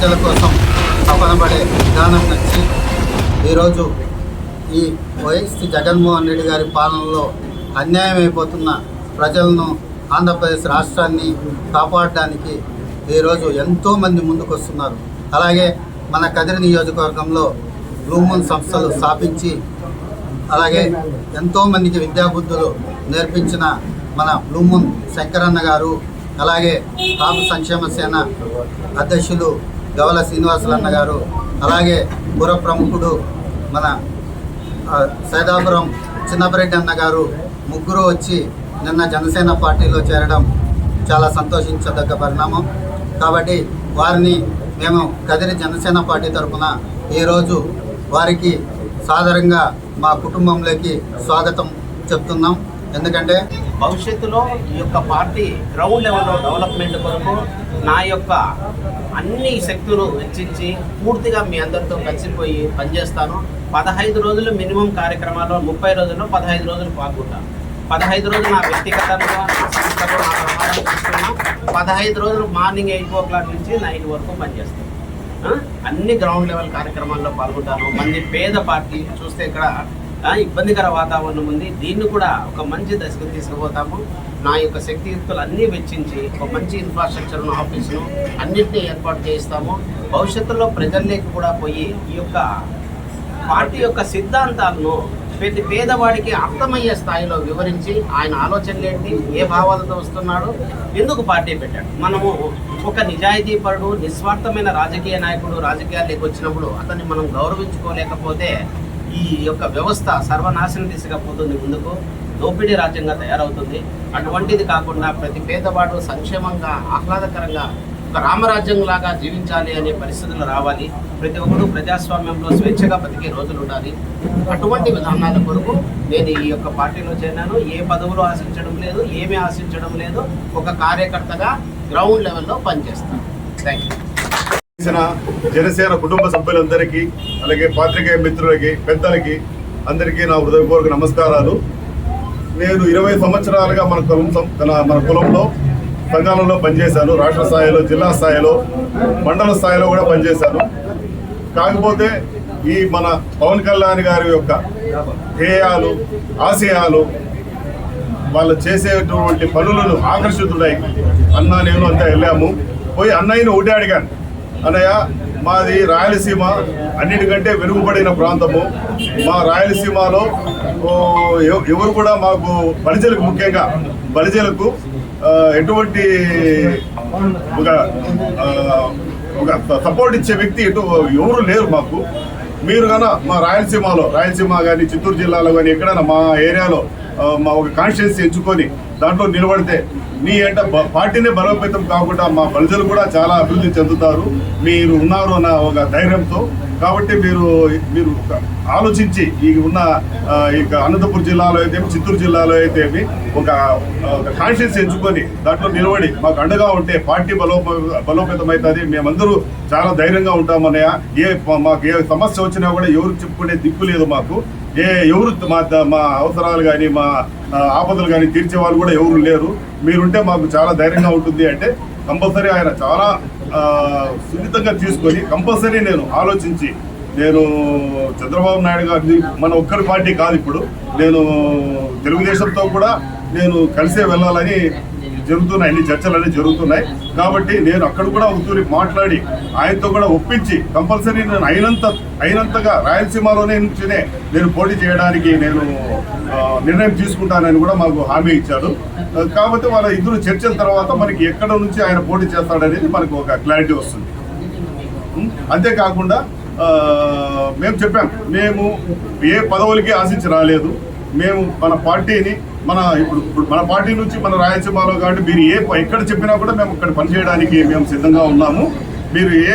ప్రజల కోసం తపనబడే విధానం నుంచి ఈరోజు ఈ వైఎస్ జగన్మోహన్ రెడ్డి గారి పాలనలో అన్యాయం అయిపోతున్న ప్రజలను ఆంధ్రప్రదేశ్ రాష్ట్రాన్ని కాపాడడానికి ఈరోజు ఎంతోమంది ముందుకు వస్తున్నారు. అలాగే మన కదిరి నియోజకవర్గంలో బ్లూమూన్ సంస్థలు స్థాపించి అలాగే ఎంతోమందికి విద్యాబుద్ధులు నేర్పించిన మన బ్లూమూన్ శంకరన్న గారు అలాగే కాపు సంక్షేమ సేన అధ్యక్షులు గవల శ్రీనివాసులన్న గారు అలాగే పుర ప్రముఖుడు మన సైదాపురం చిన్నపరెడ్డి అన్న గారు ముగ్గురు వచ్చి నిన్న జనసేన పార్టీలో చేరడం చాలా సంతోషించదగ్గ పరిణామం. కాబట్టి వారిని మేము కదిరి జనసేన పార్టీ తరఫున ఈరోజు వారికి సాధారణంగా మా కుటుంబంలోకి స్వాగతం చెప్తున్నాం. ఎందుకంటే భవిష్యత్తులో ఈ యొక్క పార్టీ గ్రౌండ్ లెవెల్లో డెవలప్మెంట్ కొరకు నా యొక్క అన్ని శక్తులు వెచ్చించి పూర్తిగా మీ అందరితో కలిసిపోయి పనిచేస్తాను. పదహైదు రోజులు మినిమం కార్యక్రమాల్లో ముప్పై రోజుల్లో పదహైదు రోజులు పాల్గొంటాను. పదహైదు రోజులు నా వ్యక్తిగతంగా సంస్థలో నా ప్రమాణం పదహైదు రోజులు మార్నింగ్ ఎయిట్ ఓ క్లాక్ నుంచి నైట్ వరకు పనిచేస్తాను. అన్ని గ్రౌండ్ లెవెల్ కార్యక్రమాల్లో పాల్గొంటాను. మంది పేద పార్టీ చూస్తే ఇక్కడ ఇబ్బందికర వాతావరణం ఉంది. దీన్ని కూడా ఒక మంచి దశకు తీసుకుపోతాము. నా యొక్క శక్తియుక్తులు అన్నీ వెచ్చించి ఒక మంచి ఇన్ఫ్రాస్ట్రక్చర్ను ఆఫీసును అన్నింటినీ ఏర్పాటు చేయిస్తాము. భవిష్యత్తులో ప్రజల్లోకి కూడా పోయి ఈ యొక్క పార్టీ యొక్క సిద్ధాంతాలను ప్రతి పేదవాడికి అర్థమయ్యే స్థాయిలో వివరించి ఆయన ఆలోచనలు ఏంటి ఏ భావాలతో వస్తున్నాడు ఎందుకు పార్టీ పెట్టాడు? మనము ఒక నిజాయితీపరుడు నిస్వార్థమైన రాజకీయ నాయకుడు రాజకీయాల్లోకి వచ్చినప్పుడు అతన్ని మనం గౌరవించుకోలేకపోతే ఈ యొక్క వ్యవస్థ సర్వనాశన దిశగా పోతుంది ముందుకు. దోపిడీ రాజ్యంగా తయారవుతుంది. అటువంటిది కాకుండా ప్రతి పేదవాడు సంక్షేమంగా ఆహ్లాదకరంగా ఒక రామరాజ్యం లాగా జీవించాలి అనే పరిస్థితులు రావాలి. ప్రతి ఒక్కరు ప్రజాస్వామ్యంలో స్వేచ్ఛగా బతికే రోజులు ఉండాలి. అటువంటి విధానాల కొరకు నేను ఈ యొక్క పార్టీలో చేరినాను. ఏ పదవులు ఆశించడం లేదు ఏమీ ఆశించడం లేదు. ఒక కార్యకర్తగా గ్రౌండ్ లెవెల్లో పనిచేస్తాను. థ్యాంక్ యూ చేసిన జనసేన కుటుంబ సభ్యులందరికీ అలాగే పాత్రికేయ మిత్రులకి పెద్దలకి అందరికీ నా హృదయపూర్వక నమస్కారాలు. నేను ఇరవై సంవత్సరాలుగా మన కులం మన- మన కులంలో సంఘాలలో పనిచేశాను. రాష్ట్ర స్థాయిలో జిల్లా స్థాయిలో మండల స్థాయిలో కూడా పనిచేశాను. కాకపోతే ఈ మన పవన్ కళ్యాణ్ గారి యొక్క ధ్యేయాలు ఆశయాలు వాళ్ళు చేసేటువంటి పనులను ఆకర్షితుడై అన్న నేను అంతా వెళ్ళాము. పోయి అన్నయ్యను ఒకటే అడిగాను. అన్నయ్య మాది రాయలసీమ అన్నిటికంటే వెనుకబడిన ప్రాంతము. మా రాయలసీమలో ఎవరు కూడా మాకు బలిజలకు ముఖ్యంగా బలిజలకు ఎటువంటి ఒక ఒక సపోర్ట్ ఇచ్చే వ్యక్తి ఎటు ఎవరు లేరు మాకు. మీరు కన మా రాయలసీమలో రాయలసీమ కానీ చిత్తూరు జిల్లాలో కానీ ఎక్కడైనా మా ఏరియాలో మా ఒక కాన్స్టిట్యున్సీ ఎంచుకొని దాంట్లో నిలబడితే మీ ఏంట బ- పార్టీనే బలోపేతం కాకుండా మా ప్రజలు కూడా చాలా అభివృద్ధి చెందుతారు. మీరు ఉన్నారు అన్న ఒక ధైర్యంతో కాబట్టి మీరు మీరు ఆలోచించి ఈ ఉన్న ఈ ఇక అనంతపురం జిల్లాలో అయితే చిత్తూరు జిల్లాలో అయితే ఒక ఒక ఎంచుకొని దాంట్లో నిలబడి మాకు అండగా ఉంటే పార్టీ బలోప బలోపేతం అవుతుంది మేమందరూ చాలా ధైర్యంగా ఉంటామన్నయ్య. ఏ మాకు ఏ సమస్య వచ్చినా కూడా ఎవరు చెప్పుకునే దిక్కు లేదు మాకు. ఏ ఎవరు మా మా అవసరాలు కానీ మా ఆపదలు కానీ తీర్చే వాళ్ళు కూడా ఎవరు లేరు. మీరుంటే మాకు చాలా ధైర్యంగా ఉంటుంది అంటే కంపల్సరీ ఆయన చాలా సున్నితంగా తీసుకొని కంపల్సరీ నేను ఆలోచించి నేను చంద్రబాబు నాయుడు గారిది మన ఒక్కరి పార్టీ కాదు ఇప్పుడు. నేను తెలుగుదేశంతో కూడా నేను కలిసే వెళ్ళాలని జరుగుతున్నాయి అన్ని చర్చలన్నీ జరుగుతున్నాయి. కాబట్టి నేను అక్కడ కూడా ఒకతూరి మాట్లాడి ఆయనతో కూడా ఒప్పించి కంపల్సరీ నేను అయినంత అయినంతగా రాయలసీమలోనే నుంచినే నేను పోటీ చేయడానికి నేను నిర్ణయం తీసుకుంటానని కూడా మాకు హామీ ఇచ్చాడు కాబట్టి వాళ్ళ ఇద్దరు చర్చల తర్వాత మనకి ఎక్కడ నుంచి ఆయన పోటీ చేస్తాడనేది మనకు ఒక క్లారిటీ వస్తుంది. అంతేకాకుండా మేము చెప్పాం మేము ఏ పదవులకి ఆశించి రాలేదు. మేము మన పార్టీని మన ఇప్పుడు ఇప్పుడు మన పార్టీ నుంచి మన రాయలసీమలో కాబట్టి మీరు ఏ ఎక్కడ చెప్పినా కూడా మేము ఇక్కడ పనిచేయడానికి మేము సిద్ధంగా ఉన్నాము. మీరు ఏ